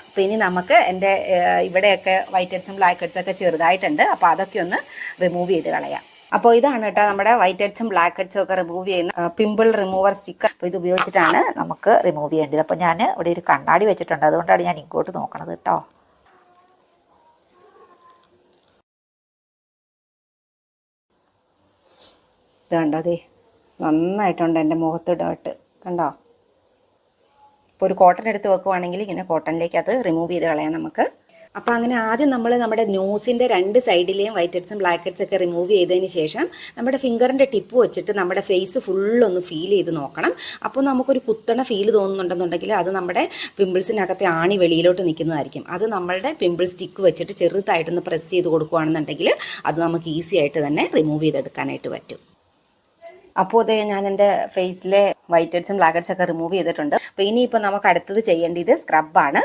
അപ്പോൾ ഇനി നമുക്ക് എന്റെ ഇവിടെയൊക്കെ വൈറ്റ് ഹെഡ്സും ബ്ലാക്ക് ഹെഡ്സും ഒക്കെ ചെറുതായിട്ടുണ്ട്. അപ്പോൾ അതൊക്കെ ഒന്ന് റിമൂവ് ചെയ്ത് കളയാം. അപ്പോൾ ഇതാണ് കേട്ടോ നമ്മുടെ വൈറ്റ് ഹെഡ്സും ബ്ലാക്ക് ഹെഡ്സും ഒക്കെ റിമൂവ് ചെയ്യുന്ന പിമ്പിൾ റിമൂവർ സ്റ്റിക്കർ അപ്പോൾ ഇത് ഉപയോഗിച്ചിട്ടാണ് നമുക്ക് റിമൂവ് ചെയ്യേണ്ടത്. അപ്പോൾ ഞാൻ ഇവിടെ ഒരു കണ്ണാടി വെച്ചിട്ടുണ്ട്. അതുകൊണ്ടാണ് ഞാൻ ഇങ്ങോട്ട് നോക്കണത് കേട്ടോ. ഇതുണ്ടോ അതെ നന്നായിട്ടുണ്ട് എന്റെ മുഖത്ത് ഡോട്ട് കണ്ടോ? ഇപ്പോൾ ഒരു കോട്ടൺ എടുത്ത് വെക്കുവാണെങ്കിൽ ഇങ്ങനെ കോട്ടണിലേക്ക് അത് റിമൂവ് ചെയ്ത് കളയാം നമുക്ക്. അപ്പോൾ അങ്ങനെ ആദ്യം നമ്മൾ നമ്മുടെ ന്യൂസിന്റെ രണ്ട് സൈഡിലെയും വൈറ്റ് ഹെഡ്സും ബ്ലാക്ക് ഹെഡ്സ് ഒക്കെ റിമൂവ് ചെയ്തതിന് ശേഷം നമ്മുടെ ഫിംഗറിന്റെ ടിപ്പ് വെച്ചിട്ട് നമ്മുടെ ഫേസ് ഫുള്ളൊന്ന് ഫീൽ ചെയ്ത് നോക്കണം. അപ്പോൾ നമുക്കൊരു കുത്തണ ഫീൽ തോന്നുന്നുണ്ടെന്നുണ്ടെങ്കിൽ അത് നമ്മുടെ പിമ്പിൾസിനകത്തെ ആണി വെളിയിലോട്ട് നിൽക്കുന്നതായിരിക്കും. അത് നമ്മളുടെ പിമ്പിൾ സ്റ്റിക്ക് വെച്ചിട്ട് ചെറുതായിട്ടൊന്ന് പ്രസ് ചെയ്ത് കൊടുക്കുകയാണെന്നുണ്ടെങ്കിൽ അത് നമുക്ക് ഈസി ആയിട്ട് തന്നെ റിമൂവ് ചെയ്തെടുക്കാനായിട്ട് പറ്റും. അപ്പോൾ ഇതേ ഞാൻ എന്റെ ഫേസിലെ വൈറ്റ് ഹെഡ്സും ബ്ലാക്ക് ഹെഡ്സ് ഒക്കെ റിമൂവ് ചെയ്തിട്ടുണ്ട്. അപ്പോൾ ഇനിയിപ്പോൾ നമുക്ക് അടുത്തത് ചെയ്യേണ്ടത് സ്ക്രബാണ്